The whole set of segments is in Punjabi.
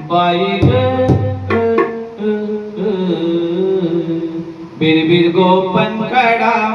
ਬਾਈ ਬਿਰ ਬਿਰ ਗੋਪਨ ਕੜਾ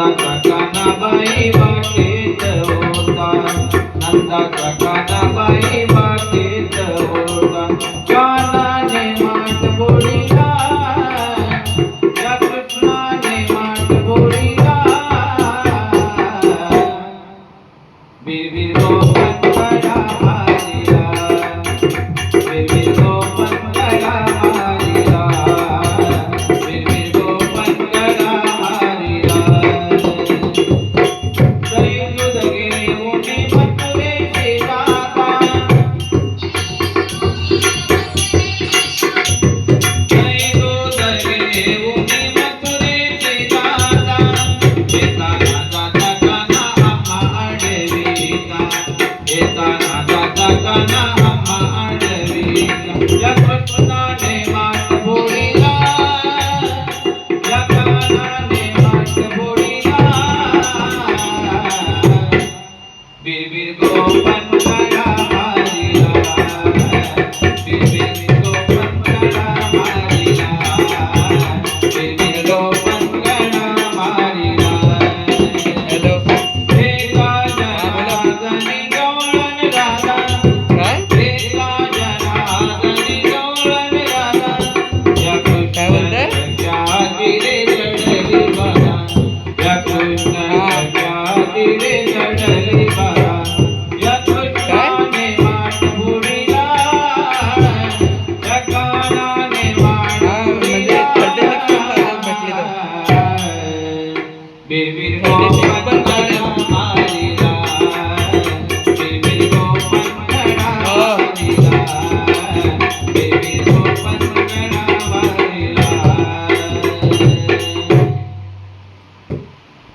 ta ta ta ta ta Bibir go pan